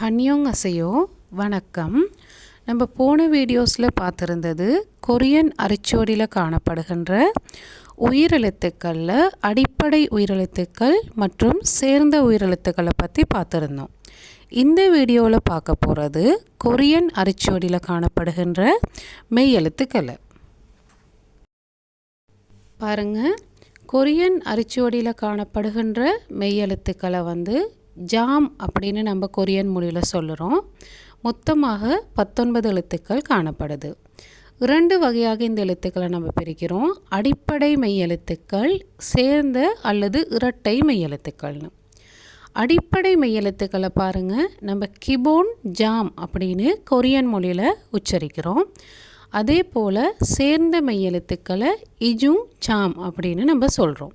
ஹன்யோங் அசையோ வணக்கம். நம்ம போன வீடியோஸில் பார்த்துருந்தது கொரியன் அரிச்சோடியில் காணப்படுகின்ற உயிரெழுத்துக்களில் அடிப்படை உயிரெழுத்துக்கள் மற்றும் சேர்ந்த உயிரெழுத்துக்களை பற்றி பார்த்துருந்தோம். இந்த வீடியோவில் பார்க்க போகிறது கொரியன் அரிச்சோடியில் காணப்படுகின்ற மெய்யெழுத்துக்களை பாருங்க கொரியன் அரிச்சுவடியில் காணப்படுகின்ற மெய்யெழுத்துக்களை வந்து ஜாம் அப்படின்னு நம்ம கொரியன் மொழியில் சொல்லுறோம். மொத்தமாக பத்தொன்பது எழுத்துக்கள் காணப்படுது. இரண்டு வகையாக இந்த எழுத்துக்களை நம்ம பிரிக்கிறோம். அடிப்படை மெய் எழுத்துக்கள் சேர்ந்த அல்லது இரட்டை மெய்யெழுத்துக்கள்னு அடிப்படை மெய் எழுத்துக்களை பாருங்கள் நம்ம கிபோன் ஜாம் அப்படின்னு கொரியன் மொழியில் உச்சரிக்கிறோம். அதே போல் சேர்ந்த மெய் எழுத்துக்களை இஜும் சாம் அப்படின்னு நம்ம சொல்கிறோம்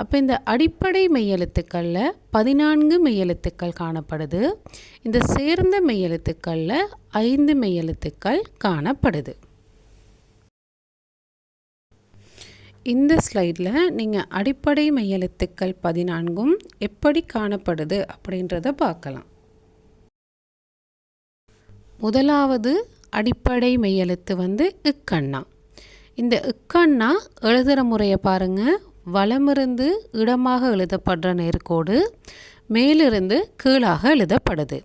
அப்போ இந்த அடிப்படை மெய்யெழுத்துக்களில் பதினான்கு மெய்யெழுத்துக்கள் காணப்படுது. இந்த சேர்ந்த மெய்யெழுத்துக்களில் ஐந்து மெய்யெழுத்துக்கள் காணப்படுது. இந்த ஸ்லைடில் நீங்கள் அடிப்படை மெய்யெழுத்துக்கள் பதினான்கும் எப்படி காணப்படுது அப்படின்றத பார்க்கலாம். முதலாவது அடிப்படை மெய்யெழுத்து வந்து இக்கண்ணா. இந்த இக்கண்ணா எழுதுகிற முறையை பாருங்கள் வலமிருந்து இடமாக எழுதப்படுற நேர்கோடு மேலிருந்து கீழாக எழுதப்படுது.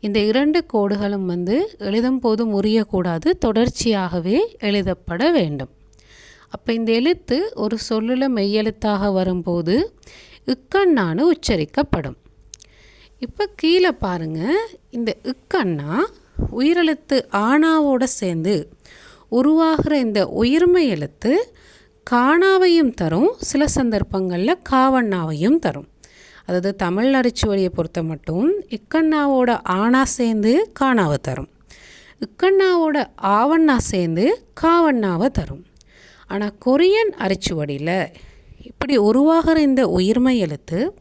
இந்த இரண்டு கோடுகளும் வந்து எழுதும் போது முறியக்கூடாது தொடர்ச்சியாகவே எழுதப்பட வேண்டும். அப்போ இந்த எழுத்து ஒரு சொல்லில் மெய்யெழுத்தாக வரும்போது இக்கண்ணான்னு உச்சரிக்கப்படும். இப்போ கீழே பாருங்கள் இந்த இக்கண்ணா உயிரெழுத்து ஆணாவோடு சேர்ந்து உருவாகிற இந்த உயிர்மை எழுத்து காணாவையும் தரும். சில சந்தர்ப்பங்களில் காவண்ணாவையும் தரும். அதாவது தமிழ் அரிச்சுவடியை பொறுத்த மட்டும் இக்கண்ணாவோட ஆணா சேர்ந்து காணாவை தரும். இக்கண்ணாவோட ஆவண்ணா சேர்ந்து காவண்ணாவை தரும். ஆனால் கொரியன் அரிச்சுவடியில் இப்படி உருவாகிற இந்த உயிர்மை எழுத்து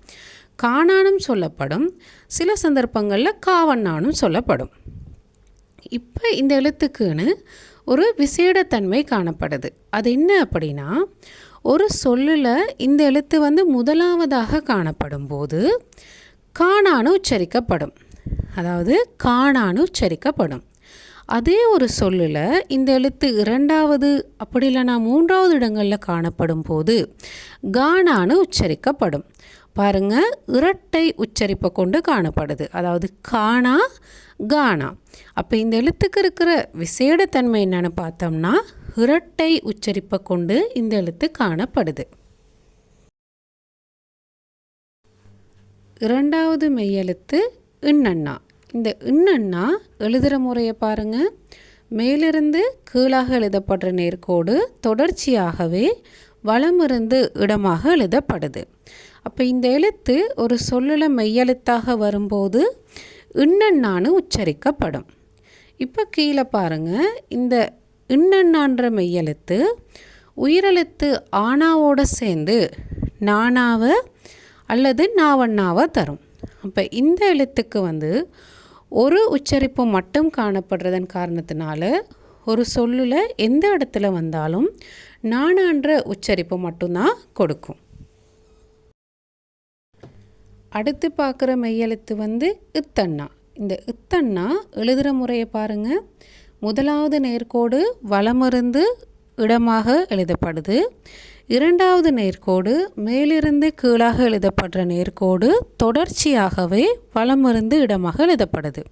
காணானும் சொல்லப்படும். சில சந்தர்ப்பங்களில் காவண்ணானும் சொல்லப்படும். இப்போ இந்த எழுத்துக்குன்னு ஒரு விசேடத்தன்மை காணப்படுது. அது என்ன அப்படின்னா ஒரு சொல்லில் இந்த எழுத்து வந்து முதலாவதாக காணப்படும் போது காணானு உச்சரிக்கப்படும். அதாவது காணானு உச்சரிக்கப்படும். அதே ஒரு சொல்லில் இந்த எழுத்து இரண்டாவது அப்படி இல்லைனா மூன்றாவது இடங்களில் காணப்படும் போது கானானு உச்சரிக்கப்படும். பாருங்க இரட்டை உச்சரிப்பை கொண்டு காணப்படுது. அதாவது காணா கானா அப்போ இந்த எழுத்துக்கு இருக்கிற விசேடத்தன்மை என்னென்னு பார்த்தோம்னா இரட்டை உச்சரிப்பை கொண்டு இந்த எழுத்து காணப்படுது. இரண்டாவது மெய்யெழுத்து இன்னண்ணா இந்த இன்னண்ணா எழுதுகிற முறையை பாருங்கள் மேலிருந்து கீழாக எழுதப்படுற நேர்கோடு தொடர்ச்சியாகவே வளமிருந்து இடமாக எழுதப்படுது. அப்போ இந்த எழுத்து ஒரு சொல்லில் மெய்யெழுத்தாக வரும்போது இன்னண்ணான்னு உச்சரிக்கப்படும். இப்போ கீழே பாருங்கள் இந்த இன்னண்ணான்ற மெய்யெழுத்து உயிரெழுத்து ஆணாவோடு சேர்ந்து நானாவை அல்லது நாவண்ணாவை தரும். அப்போ இந்த எழுத்துக்கு வந்து ஒரு உச்சரிப்பு மட்டும் காணப்படுறதன் காரணத்தினால ஒரு சொல்லில் எந்த இடத்துல வந்தாலும் நானான்ற உச்சரிப்பு மட்டும்தான் கொடுக்கும். அடுத்து பார்க்குற மெய்யெழுத்து வந்து இத்தண்ணா இந்த இத்தண்ணா எழுதுகிற முறையை பாருங்கள் முதலாவது நேர்கோடு வளமிருந்து இடமாக எழுதப்படுது. இரண்டாவது நேர்கோடு மேலிருந்து கீழாக எழுதப்படுற நேர்கோடு தொடர்ச்சியாகவே வளமிருந்து இடமாக எழுதப்படுது.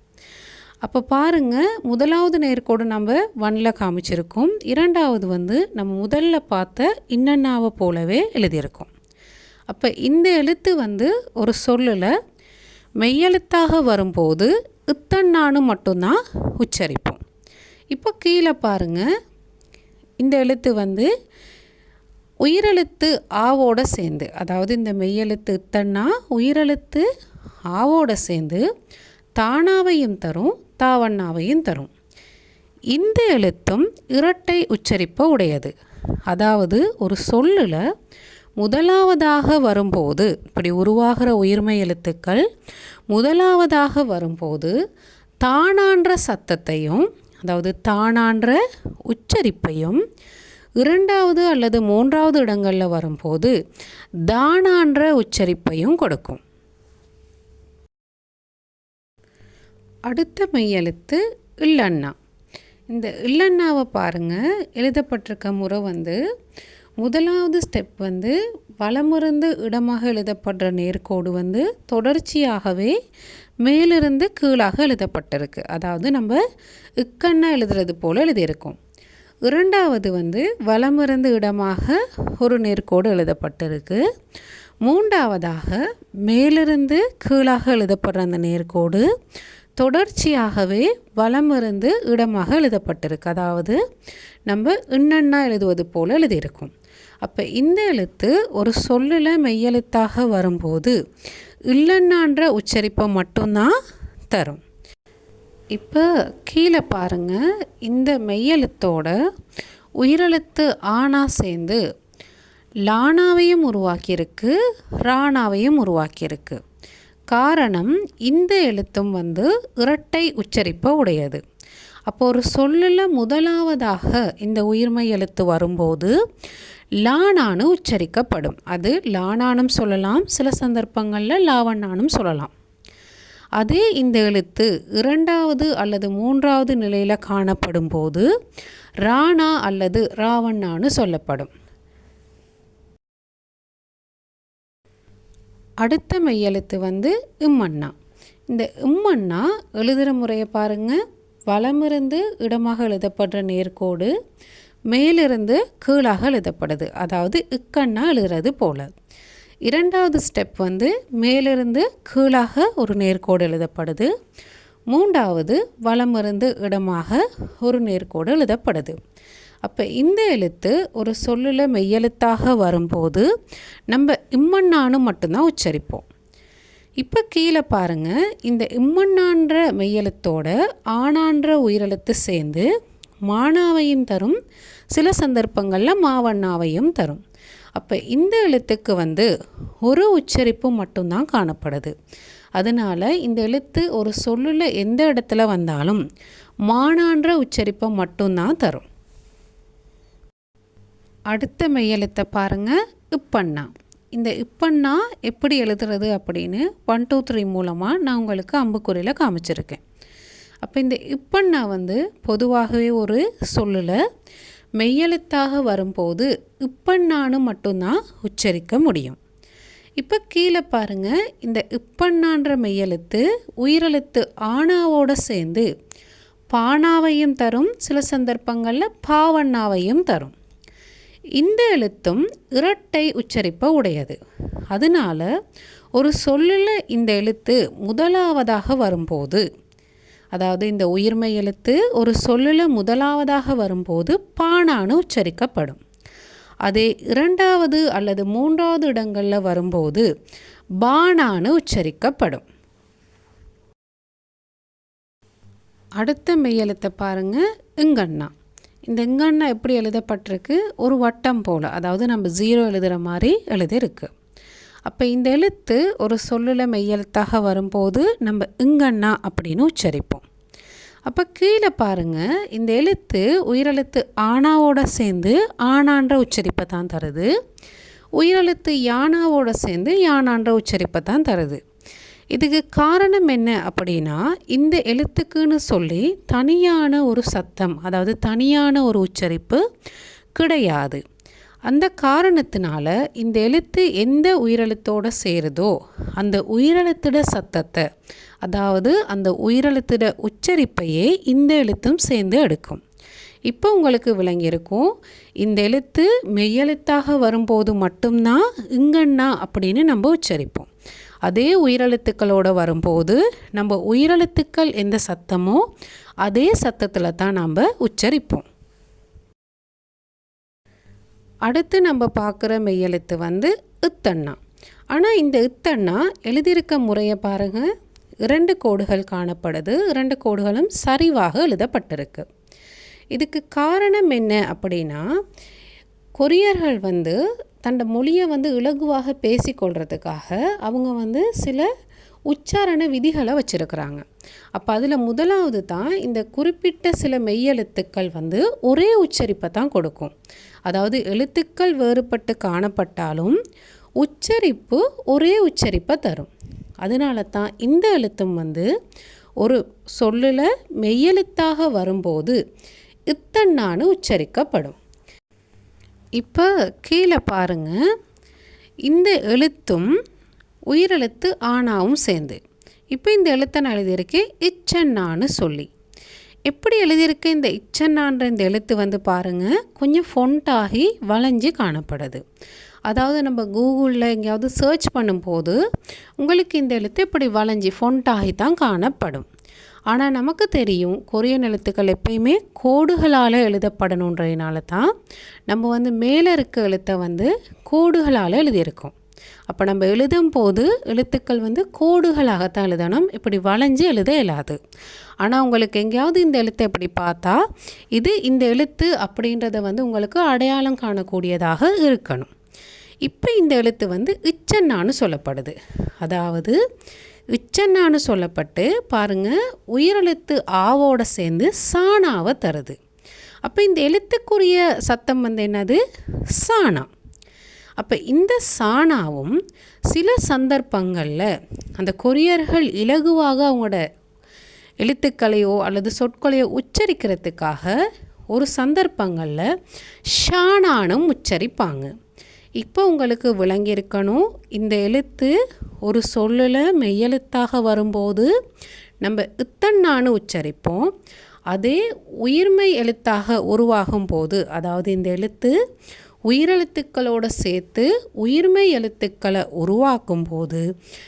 அப்போ பாருங்கள் முதலாவது நேர்கோடு நம்ம ஒன்னில் காமிச்சிருக்கோம். இரண்டாவது வந்து நம்ம முதல்ல பார்த்த இன்னண்ணாவை போலவே எழுதியிருக்கோம். அப்போ இந்த எழுத்து வந்து ஒரு சொல்லில் மெய்யெழுத்தாக வரும்போது இத்தன்னானு மட்டும்தான் உச்சரிப்போம். இப்போ கீழே பாருங்கள் இந்த எழுத்து வந்து உயிரெழுத்து ஆவோட சேர்ந்து அதாவது இந்த மெய்யெழுத்து இத்தன்னா உயிரெழுத்து ஆவோட சேர்ந்து தானாவையும் தரும் தாவண்ணாவையும் தரும். இந்த எழுத்தும் இரட்டை உச்சரிப்பை உடையது. அதாவது ஒரு சொல்லில் முதலாவதாக வரும்போது இப்படி உருவாகிற உயிர்மை எழுத்துக்கள் முதலாவதாக வரும்போது தானான்ற சத்தத்தையும் அதாவது தானான்ற உச்சரிப்பையும் இரண்டாவது அல்லது மூன்றாவது இடங்களில் வரும்போது தானான்ற உச்சரிப்பையும் கொடுக்கும். அடுத்த மெய்யெழுத்து இல்லண்ணா இந்த இல்லண்ணாவை பாருங்கள் எழுதப்பட்டிருக்க முறை வந்து முதலாவது ஸ்டெப் வந்து வலமிருந்து இடமாக எழுதப்படுற நேர்கோடு வந்து தொடர்ச்சியாகவே மேலிருந்து கீழாக எழுதப்பட்டிருக்கு. அதாவது நம்ம இக்கண்ணா எழுதுறது போல் எழுதியிருக்கோம். இரண்டாவது வந்து வலமிருந்து இடமாக ஒரு நேர்கோடு எழுதப்பட்டிருக்கு. மூன்றாவதாக மேலிருந்து கீழாக எழுதப்படுற அந்த நேர்கோடு தொடர்ச்சியாகவே வலமிருந்து இடமாக எழுதப்பட்டிருக்கு. அதாவது நம்ம இன்னண்ணா எழுதுவது போல் எழுதியிருக்கும். அப்போ இந்த எழுத்து ஒரு சொல்லில் மெய்யெழுத்தாக வரும்போது இல்லைன்னான்ற உச்சரிப்பை மட்டும்தான் தரும். இப்போ கீழே பாருங்கள் இந்த மெய்யெழுத்தோட உயிரெழுத்து ஆனா சேர்ந்து லானாவையும் உருவாக்கியிருக்கு ராணாவையும் உருவாக்கியிருக்கு. காரணம் இந்த எழுத்தும் வந்து இரட்டை உச்சரிப்பை உடையது. அப்போ ஒரு சொல்லில் முதலாவதாக இந்த உயிர்மை எழுத்து வரும்போது லானானு உச்சரிக்கப்படும். அது லானானும் சொல்லலாம் சில சந்தர்ப்பங்களில் லாவண்ணானும் சொல்லலாம். அதே இந்த எழுத்து இரண்டாவது அல்லது மூன்றாவது நிலையில் காணப்படும் போது ராணா அல்லது ராவண்ணான்னு சொல்லப்படும். அடுத்த மெய்யெழுத்து வந்து இம்மண்ணா. இந்த இம்மண்ணா எழுதுகிற முறையை பாருங்கள் வலமிருந்து இடமாக எழுதப்படுற நேர்கோடு மேலிருந்து கீழாக எழுதப்படுது. அதாவது இக்கண்ணா எழுதுறது போல். இரண்டாவது ஸ்டெப் வந்து மேலிருந்து கீழாக ஒரு நேர்கோடு எழுதப்படுது. மூன்றாவது வலமிருந்து இடமாக ஒரு நேர்கோடு எழுதப்படுது. அப்போ இந்த எழுத்து ஒரு சொல்லில் மெய்யெழுத்தாக வரும்போது நம்ம இம்மண்ணானு மட்டும்தான் உச்சரிப்போம். இப்போ கீழே பாருங்கள் இந்த இம்மண்ணான்ற மெய்யெழுத்தோட ஆணான்ற உயிரெழுத்து சேர்ந்து மானாவையும் தரும் சில சந்தர்ப்பங்களில் மாவண்ணாவையும் தரும். அப்போ இந்த எழுத்துக்கு வந்து ஒரு உச்சரிப்பு மட்டும்தான் காணப்படுது. அதனால் இந்த எழுத்து ஒரு சொல்லில் எந்த இடத்துல வந்தாலும் மானான்ற உச்சரிப்பை மட்டும்தான் தரும். அடுத்த மெய்யெழுத்தை பாருங்கள் இப்பண்ணா. இந்த இப்பண்ணா எப்படி எழுதுறது அப்படின்னு ஒன் டூ த்ரீ மூலமாக நான் உங்களுக்கு அம்புக்குறியில் காமிச்சிருக்கேன். அப்போ இந்த இப்பண்ணா வந்து பொதுவாகவே ஒரு சொல்லில் மெய்யெழுத்தாக வரும்போது இப்பண்ணான்னு மட்டும்தான் உச்சரிக்க முடியும். இப்போ கீழே பாருங்கள் இந்த இப்பண்ணான்ற மெய்யெழுத்து உயிரெழுத்து ஆனாவோடு சேர்ந்து பானாவையும் தரும் சில சந்தர்ப்பங்களில் பாவண்ணாவையும் தரும். இந்த எழுத்தும் இரட்டை உச்சரிப்பை உடையது. அதனால் ஒரு சொல்லில் இந்த எழுத்து முதலாவதாக வரும்போது அதாவது இந்த உயிர்மை எழுத்து ஒரு சொல்லில் முதலாவதாக வரும்போது பாணான்னு உச்சரிக்கப்படும். அதே இரண்டாவது அல்லது மூன்றாவது இடங்களில் வரும்போது பாணான்னு உச்சரிக்கப்படும். அடுத்த மெய்யெழுத்தை பாருங்கள் இங்கண்ணா. இந்த இங்கண்ணா எப்படி எழுதப்பட்டிருக்கு? ஒரு வட்டம் போல் அதாவது நம்ம ஜீரோ எழுதுகிற மாதிரி எழுதியிருக்கு. அப்போ இந்த எழுத்து ஒரு சொல்லில் மெய்யெழுத்தாக வரும்போது நம்ம இங்கண்ணா அப்படின்னு உச்சரிப்போம். அப்போ கீழே பாருங்கள் இந்த எழுத்து உயிரெழுத்து ஆனாவோட சேர்ந்து ஆனான்ற உச்சரிப்பை தான் தருது. உயிரெழுத்து யானாவோட சேர்ந்து யானான்ற உச்சரிப்பை தான் தருது. இதுக்கு காரணம் என்ன அப்படின்னா இந்த எழுத்துக்குன்னு சொல்லி தனியான ஒரு சத்தம் அதாவது தனியான ஒரு உச்சரிப்பு கிடையாது. அந்த காரணத்தினால இந்த எழுத்து எந்த உயிரெழுத்தோடு சேருதோ அந்த உயிரெழுத்திட சத்தத்தை அதாவது அந்த உயிரெழுத்திட உச்சரிப்பையே இந்த எழுத்தும் சேர்ந்து எடுக்கும். இப்போ உங்களுக்கு விளங்கியிருக்கும் இந்த எழுத்து மெய்யெழுத்தாக வரும்போது மட்டும்தான் இங்கண்ணா அப்படின்னு நம்ம உச்சரிப்போம். அதே உயிரெழுத்துக்களோடு வரும்போது நம்ம உயிரெழுத்துக்கள் எந்த சத்தமோ அதே சத்தத்தில் தான் நாம் உச்சரிப்போம். அடுத்து நம்ம பார்க்குற மெய்யெழுத்து வந்து இத்தண்ணா ஆனால் இந்த இத்தண்ணா எழுதியிருக்க முறையை பாருங்கள் இரண்டு கோடுகள் காணப்படுது. இரண்டு கோடுகளும் சரிவாக எழுதப்பட்டிருக்கு. இதுக்கு காரணம் என்ன அப்படின்னா கொரியர்கள் வந்து தன்னோட மொழியை வந்து இலகுவாக பேசிக்கொள்கிறதுக்காக அவங்க வந்து சில உச்சாரண விதிகளை வச்சுருக்கிறாங்க. அப்போ அதில் முதலாவது தான் இந்த குறிப்பிட்ட சில மெய்யெழுத்துக்கள் வந்து ஒரே உச்சரிப்பை தான் கொடுக்கும். அதாவது எழுத்துக்கள் வேறுபட்டு காணப்பட்டாலும் உச்சரிப்பு ஒரே உச்சரிப்பை தரும். அதனால தான் இந்த எழுத்தும் வந்து ஒரு சொல்லில் மெய்யெழுத்தாக வரும்போது இத்தன்னான்னு உச்சரிக்கப்படும். இப்போ கீழே பாருங்கள் இந்த எழுத்தும் உயிரெழுத்து ஆனாவும் சேர்ந்து. இப்போ இந்த எழுத்தை நான் எழுதியிருக்கேன் இச்சன்னான்னு சொல்லி. எப்படி எழுதியிருக்க இந்த இச்சன்னான்ற இந்த எழுத்து வந்து பாருங்கள் கொஞ்சம் ஃபொண்டாகி வளைஞ்சு காணப்படுது. அதாவது நம்ம கூகுளில் எங்கேயாவது சர்ச் பண்ணும்போது உங்களுக்கு இந்த எழுத்து இப்படி வளைஞ்சி ஃபொண்டாகி தான் காணப்படும். ஆனால் நமக்கு தெரியும் கொரியன் எழுத்துக்கள் எப்பயுமே கோடுகளால் எழுதப்படணுன்றதுனால தான் நம்ம வந்து மேலே இருக்க எழுத்தை வந்து கோடுகளால் எழுதியிருக்கோம். அப்போ நம்ம எழுதும் போது எழுத்துக்கள் வந்து கோடுகளாகத்தான் எழுதணும். இப்படி வளைஞ்சு எழுத இயலாது. ஆனால் உங்களுக்கு எங்கேயாவது இந்த எழுத்தை இப்படி பார்த்தா இது இந்த எழுத்து அப்படின்றத வந்து உங்களுக்கு அடையாளம் காணக்கூடியதாக இருக்கணும். இப்போ இந்த எழுத்து வந்து இச்சன்னான்னு சொல்லப்படுது. அதாவது இச்சன்னான்னு சொல்லப்பட்டு பாருங்கள் உயிரெழுத்து ஆவோட சேர்ந்து சாணாவை தருது. அப்போ இந்த எழுத்துக்குரிய சத்தம் வந்து என்னது? சாணா அப்போ இந்த சாணாவும் சில சந்தர்ப்பங்களில் அந்த கொரியர்கள் இலகுவாக அவங்களோட எழுத்துக்களையோ அல்லது சொற்களையோ உச்சரிக்கிறதுக்காக ஒரு சந்தர்ப்பங்களில் ஷானானும் உச்சரிப்பாங்க. இப்போ உங்களுக்கு விளங்கியிருக்கணும் இந்த எழுத்து ஒரு சொல்லில் மெய்யெழுத்தாக வரும்போது நம்ம இத்தன்னானு உச்சரிப்போம். அதே உயிர்மை எழுத்தாக உருவாகும் போது அதாவது இந்த எழுத்து உயிரெழுத்துக்களோடு சேர்த்து உயிர்மை எழுத்துக்களை உருவாக்கும் போது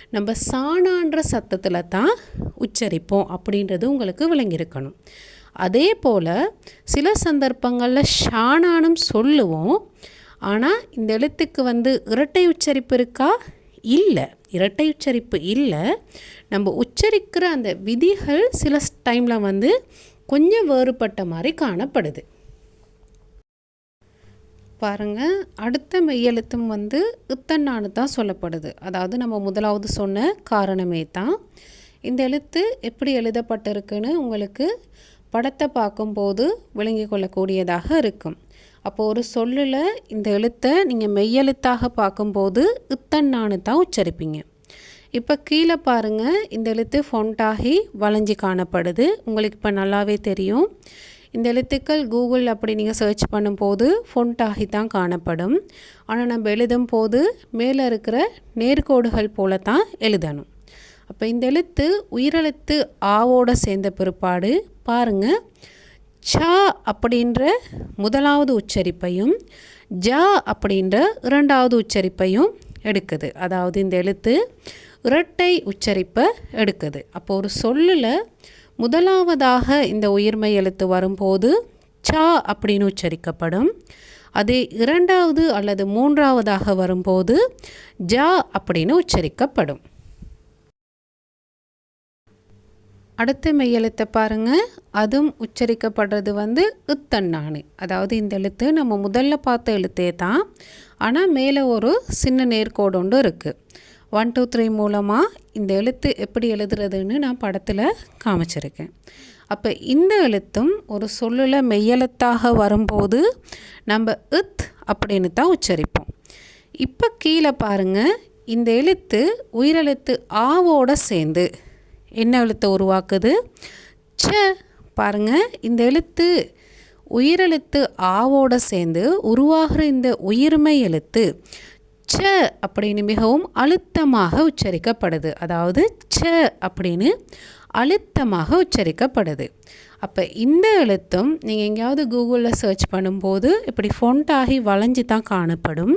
நம்ம சாணான்ற சத்தத்தில் தான் உச்சரிப்போம் அப்படின்றது உங்களுக்கு விளங்கியிருக்கணும். அதே போல் சில சந்தர்ப்பங்களில் ஷானானும் சொல்லுவோம் ஆனால் இந்த எழுத்துக்கு வந்து இரட்டை உச்சரிப்பு இருக்கா? இல்லை. இரட்டை உச்சரிப்பு இல்லை. நம்ம உச்சரிக்கிற அந்த விதிகள் சில டைமில் வந்து கொஞ்சம் வேறுபட்ட மாதிரி காணப்படுது. பாருங்கள் அடுத்த மெய்யெழுத்தும் வந்து இத்தன்னான்னு தான் சொல்லப்படுது. அதாவது நம்ம முதலாவது சொன்ன காரணமே தான். இந்த எழுத்து எப்படி எழுதப்பட்டிருக்குன்னு உங்களுக்கு படத்தை பார்க்கும்போது விளங்கி கொள்ளக்கூடியதாக இருக்கும். அப்போது ஒரு சொல்லில் இந்த எழுத்தை நீங்கள் மெய்யெழுத்தாக பார்க்கும்போது இத்தன்னான்னு தான் உச்சரிப்பீங்க. இப்போ கீழே பாருங்கள் இந்த எழுத்து ஃபொண்டாகி வளைஞ்சி காணப்படுது. உங்களுக்கு இப்போ நல்லாவே தெரியும். இந்த எழுத்துக்கள் கூகுள் அப்படி நீங்கள் சர்ச் பண்ணும்போது ஃபொண்டாகி தான் காணப்படும். ஆனால் நம்ம எழுதும் போது மேலே இருக்கிற நேர்கோடுகள் போல தான் எழுதணும். அப்போ இந்த எழுத்து உயிரெழுத்து ஆவோட சேர்ந்த பிற்பாடு பாருங்கள் ச அப்படின்ற முதலாவது உச்சரிப்பையும் ஜா அப்படின்ற இரண்டாவது உச்சரிப்பையும் எடுக்குது. அதாவது இந்த எழுத்து இரட்டை உச்சரிப்பை எடுக்குது. அப்போ ஒரு சொல்லில் முதலாவதாக இந்த உயிர்மை எழுத்து வரும்போது சா அப்படின்னு உச்சரிக்கப்படும். அதே இரண்டாவது அல்லது மூன்றாவதாக வரும்போது ஜா அப்படின்னு உச்சரிக்கப்படும். அடுத்த மெய்யெழுத்தை பாருங்கள் அதுவும் உச்சரிக்கப்படுறது வந்து இத்தன்னானு அதாவது இந்த எழுத்து நம்ம முதல்ல பார்த்த எழுத்தே தான். ஆனால் மேலே ஒரு சின்ன நேர்கோடு ஒன்று இருக்குது ஒன் டூ த்ரீ மூலமாக இந்த எழுத்து எப்படி எழுதுறதுன்னு நான் படத்தில் காமிச்சிருக்கேன். அப்போ இந்த எழுத்தும் ஒரு சொல்லில் மெய்யெழுத்தாக வரும்போது நம்ம இத் அப்படின்னு தான் உச்சரிப்போம். இப்போ கீழே பாருங்கள் இந்த எழுத்து உயிரெழுத்து ஆவோட சேர்ந்து என்ன எழுத்தை உருவாக்குது? ச பாருங்கள் இந்த எழுத்து உயிரெழுத்து ஆவோட சேர்ந்து உருவாகிற இந்த உயிர்மை எழுத்து ச அப்படின்னு மிகவும் அழுத்தமாக உச்சரிக்கப்படுது. அதாவது ச அப்படின்னு அழுத்தமாக உச்சரிக்கப்படுது. அப்போ இந்த எழுத்தும் நீங்கள் எங்கேயாவது கூகுளில் சர்ச் பண்ணும்போது இப்படி ஃபொண்ட் ஆகி வளைஞ்சு தான் காணப்படும்.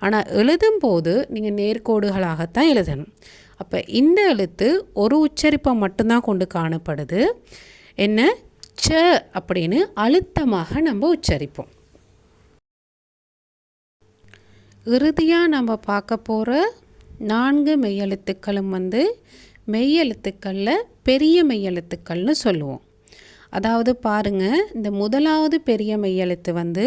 ஆனால் எழுதும்போது நீங்கள் நேர்கோடுகளாகத்தான் எழுதணும். அப்போ இந்த எழுத்து ஒரு உச்சரிப்பை மட்டும்தான் கொண்டு காணப்படுது. என்ன? ச அப்படின்னு அழுத்தமாக நம்ம உச்சரிப்போம். இறுதியாக நம்ம பார்க்க போகிற நான்கு மெய்யெழுத்துக்களும் வந்து மெய்யெழுத்துக்களில் பெரிய மெய்யெழுத்துக்கள்னு சொல்லுவோம். அதாவது பாருங்கள் இந்த முதலாவது பெரிய மெய்யெழுத்து வந்து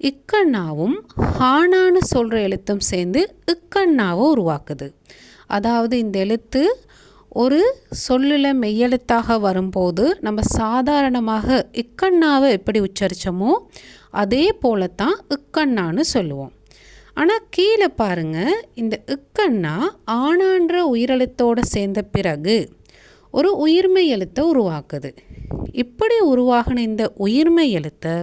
இக்கண்ணாவும் ஹானான்னு சொல்கிற எழுத்தும் சேர்ந்து இக்கண்ணாவை உருவாக்குது. அதாவது இந்த எழுத்து ஒரு சொல்லில் மெய்யெழுத்தாக வரும்போது நம்ம சாதாரணமாக இக்கண்ணாவை எப்படி உச்சரித்தோமோ அதே போலத்தான் இக்கண்ணான்னு சொல்லுவோம். ஆனால் கீழே பாருங்கள் இந்த இக்கன்னா ஆணான்ற உயிரெழுத்தோடு சேர்ந்த பிறகு ஒரு உயிர்மை எழுத்தை உருவாக்குது. இப்படி உருவாகின இந்த உயிர்மை எழுத்தை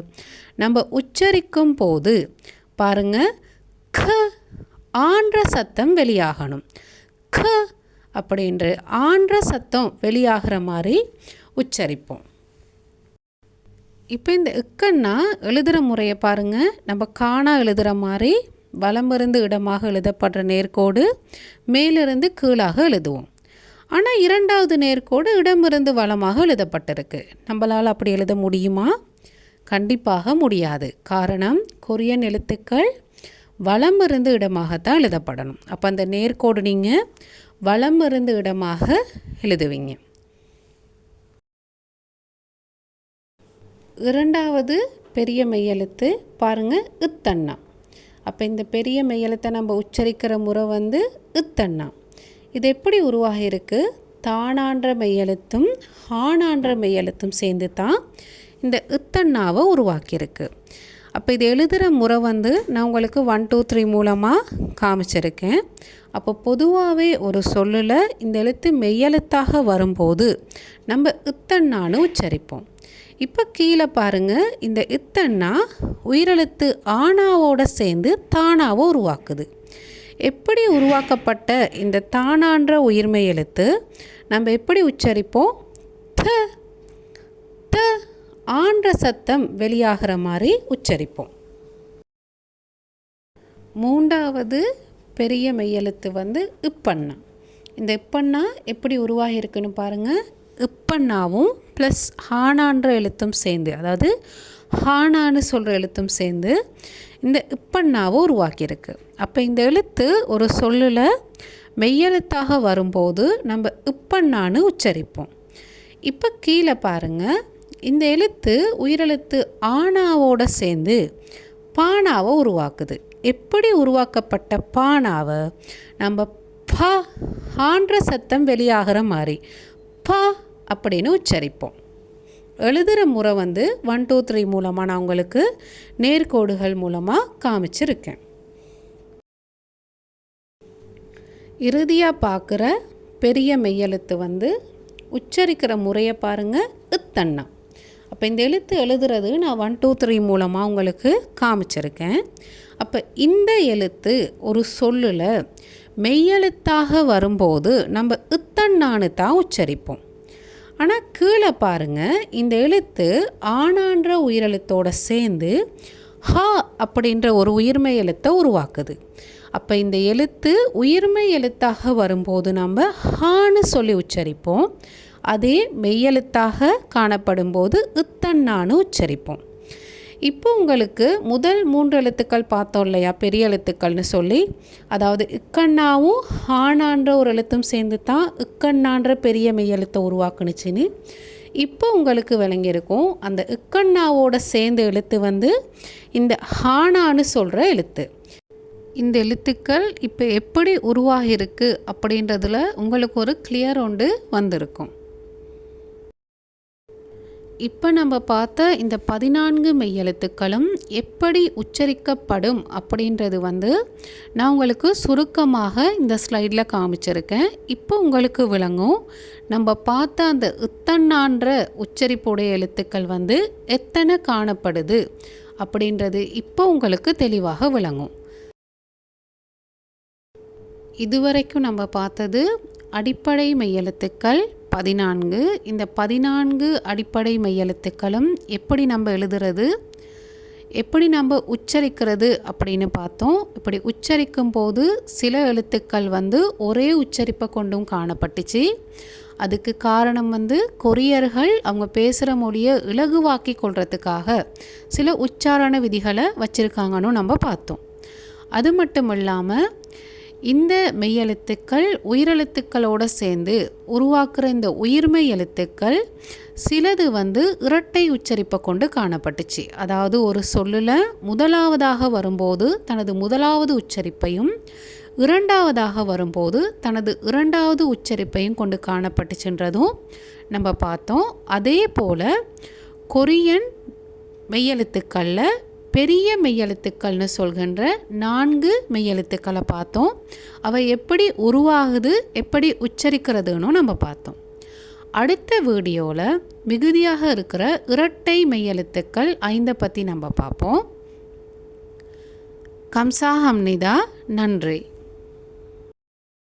நம்ம உச்சரிக்கும் போது பாருங்க க ஆன்ற சத்தம் வெளியாகணும். க அப்படின்ற ஆன்ற சத்தம் வெளியாகிற மாதிரி உச்சரிப்போம். இப்போ இந்த இக்கன்னா எழுதுகிற முறையை பாருங்கள் நம்ம காணா எழுதுகிற மாதிரி வலமிருந்து இடமாக எழுதப்படுற நேர்கோடு மேலிருந்து கீழாக எழுதுவோம். ஆனால் இரண்டாவது நேர்கோடு இடமிருந்து வளமாக எழுதப்பட்டிருக்கு. நம்மளால் அப்படி எழுத முடியுமா? கண்டிப்பாக முடியாது. காரணம் கொரியன் எழுத்துக்கள் வளமிருந்து இடமாகத்தான் எழுதப்படணும். அப்போ அந்த நேர்கோடு நீங்கள் வளமிருந்து இடமாக எழுதுவீங்க. இரண்டாவது பெரிய மெய்யெழுத்து பாருங்கள் இத்தன்னா. அப்போ இந்த பெரிய மெய்யெழுத்தை நம்ம உச்சரிக்கிற முறை வந்து இத்தண்ணா இது எப்படி உருவாகியிருக்கு? தானான்ற மெய்யெழுத்தும் ஹானான்ற மெய்யெழுத்தும் சேர்ந்து தான் இந்த இத்தண்ணாவை உருவாக்கியிருக்கு. அப்போ இது எழுதுகிற முறை வந்து நான் உங்களுக்கு ஒன் டூ த்ரீ மூலமாக காமிச்சிருக்கேன். அப்போ பொதுவாகவே ஒரு சொல்லில் இந்த எழுத்து மெய்யெழுத்தாக வரும்போது நம்ம இத்தண்ணான்னு உச்சரிப்போம். இப்போ கீழே பாருங்கள் இந்த இத்தன்னா உயிரெழுத்து ஆனாவோட சேர்ந்து தானாவை உருவாக்குது. எப்படி உருவாக்கப்பட்ட இந்த தானான்ற உயிர்மை எழுத்து? நம்ம எப்படி உச்சரிப்போம்? த த ஆன்ற சத்தம் வெளியாகிற மாதிரி உச்சரிப்போம். மூன்றாவது பெரிய மெய்யெழுத்து வந்து இப்பண்ணா. இந்த இப்பண்ணா எப்படி உருவாகியிருக்குன்னு பாருங்கள் இப்பண்ணாவும் ப்ளஸ் ஹானான்ற எழுத்தும் சேர்ந்து அதாவது ஹானான்னு சொல்கிற எழுத்தும் சேர்ந்து இந்த இப்பண்ணாவை உருவாக்கியிருக்கு. அப்போ இந்த எழுத்து ஒரு சொல்லில் மெய்யெழுத்தாக வரும்போது நம்ம இப்பண்ணான்னு உச்சரிப்போம். இப்போ கீழே பாருங்கள் இந்த எழுத்து உயிரெழுத்து ஆனாவோட சேர்ந்து பானாவை உருவாக்குது. எப்படி உருவாக்கப்பட்ட பானாவை? நம்ம ப ஆன்ற சத்தம் வெளியாகிற மாதிரி. ப அப்படின்னு உச்சரிப்போம். எழுதுகிற முறை வந்து ஒன் டூ த்ரீ மூலமாக நான் உங்களுக்கு நேர்கோடுகள் மூலமாக காமிச்சிருக்கேன். இறுதியாக பார்க்குற பெரிய மெய்யெழுத்து வந்து உச்சரிக்கிற முறையை பாருங்கள் இத்தண்ணா அப்போ இந்த எழுத்து எழுதுறது நான் ஒன் டூ த்ரீ மூலமாக உங்களுக்கு காமிச்சிருக்கேன். அப்போ இந்த எழுத்து ஒரு சொல்லில் மெய்யெழுத்தாக வரும்போது நம்ம இத்தண்ணான்னு தான் உச்சரிப்போம். ஆனால் கீழே பாருங்கள் இந்த எழுத்து ஆணான்ற உயிரெழுத்தோடு சேர்ந்து ஹா அப்படின்ற ஒரு உயிர்மை எழுத்தை உருவாக்குது. அப்போ இந்த எழுத்து உயிர்மை எழுத்தாக வரும்போது நம்ம ஹான்னு சொல்லி உச்சரிப்போம். அதே மெய்யெழுத்தாக காணப்படும் போது இத்தன்னான்னு உச்சரிப்போம். இப்போ உங்களுக்கு முதல் மூன்று எழுத்துக்கள் பார்த்தோம் இல்லையா? பெரிய எழுத்துக்கள்னு சொல்லி. அதாவது இக்கண்ணாவும் ஹானான்ற ஒரு எழுத்தும் சேர்ந்து தான் இக்கண்ணான்ற பெரிய மெய்யெழுத்தை உருவாக்குனுச்சுன்னு. இப்போ உங்களுக்கு விளங்கியிருக்கும் அந்த இக்கண்ணாவோட சேர்ந்த எழுத்து வந்து இந்த ஹானான்னு சொல்கிற எழுத்து. இந்த எழுத்துக்கள் இப்போ எப்படி உருவாகியிருக்கு அப்படின்றதுல உங்களுக்கு ஒரு கிளியர் ஒன்று வந்திருக்கும். இப்போ நம்ம பார்த்த இந்த பதினான்கு மெய்யெழுத்துக்களும் எப்படி உச்சரிக்கப்படும் அப்படின்றது வந்து நான் உங்களுக்கு சுருக்கமாக இந்த ஸ்லைடில் காமிச்சிருக்கேன். இப்போ உங்களுக்கு விளங்கும். நம்ம பார்த்த அந்த இத்தன்னான்ற உச்சரிப்புடைய எழுத்துக்கள் வந்து எத்தனை காணப்படுது அப்படின்றது இப்போ உங்களுக்கு தெளிவாக விளங்கும். இதுவரைக்கும் நம்ம பார்த்தது அடிப்படை மெய்யெழுத்துக்கள் பதினான்கு. இந்த பதினான்கு அடிப்படை மெய்யெழுத்துக்களும் எப்படி நம்ம எழுதுறது எப்படி நம்ம உச்சரிக்கிறது அப்படின்னு பார்த்தோம். இப்படி உச்சரிக்கும் போது சில எழுத்துக்கள் வந்து ஒரே உச்சரிப்பை கொண்டும் காணப்பட்டுச்சு. அதுக்கு காரணம் வந்து கொரியர்கள் அவங்க பேசுகிற மொழியை இலகுவாக்கி கொள்றதுக்காக சில உச்சாரண விதிகளை வச்சுருக்காங்கன்னு நம்ம பார்த்தோம். அது மட்டும் இல்லாமல் இந்த மெய்யெழுத்துக்கள் உயிரெழுத்துக்களோடு சேர்ந்து உருவாக்குற இந்த உயிர்மை எழுத்துக்கள் சிலது வந்து இரட்டை உச்சரிப்பை கொண்டு காணப்பட்டுச்சு. அதாவது ஒரு சொல்லில் முதலாவதாக வரும்போது தனது முதலாவது உச்சரிப்பையும் இரண்டாவதாக வரும்போது தனது இரண்டாவது உச்சரிப்பையும் கொண்டு காணப்பட்டுச்சுன்றதும் நம்ம பார்த்தோம். அதே போல் கொரியன் மெய்யெழுத்துக்களில் பெரிய மெய்யெழுத்துக்கள்னு சொல்கின்ற நான்கு மெய்யெழுத்துக்களை பார்த்தோம். அவை எப்படி உருவாகுது எப்படி உச்சரிக்கிறதுன்னு நம்ம பார்த்தோம். அடுத்த வீடியோவில் மிகுதியாக இருக்கிற இரட்டை மெய்யெழுத்துக்கள் ஐந்தை பற்றி நம்ம பார்ப்போம். கம்சா ஹம்னிதா நன்றி.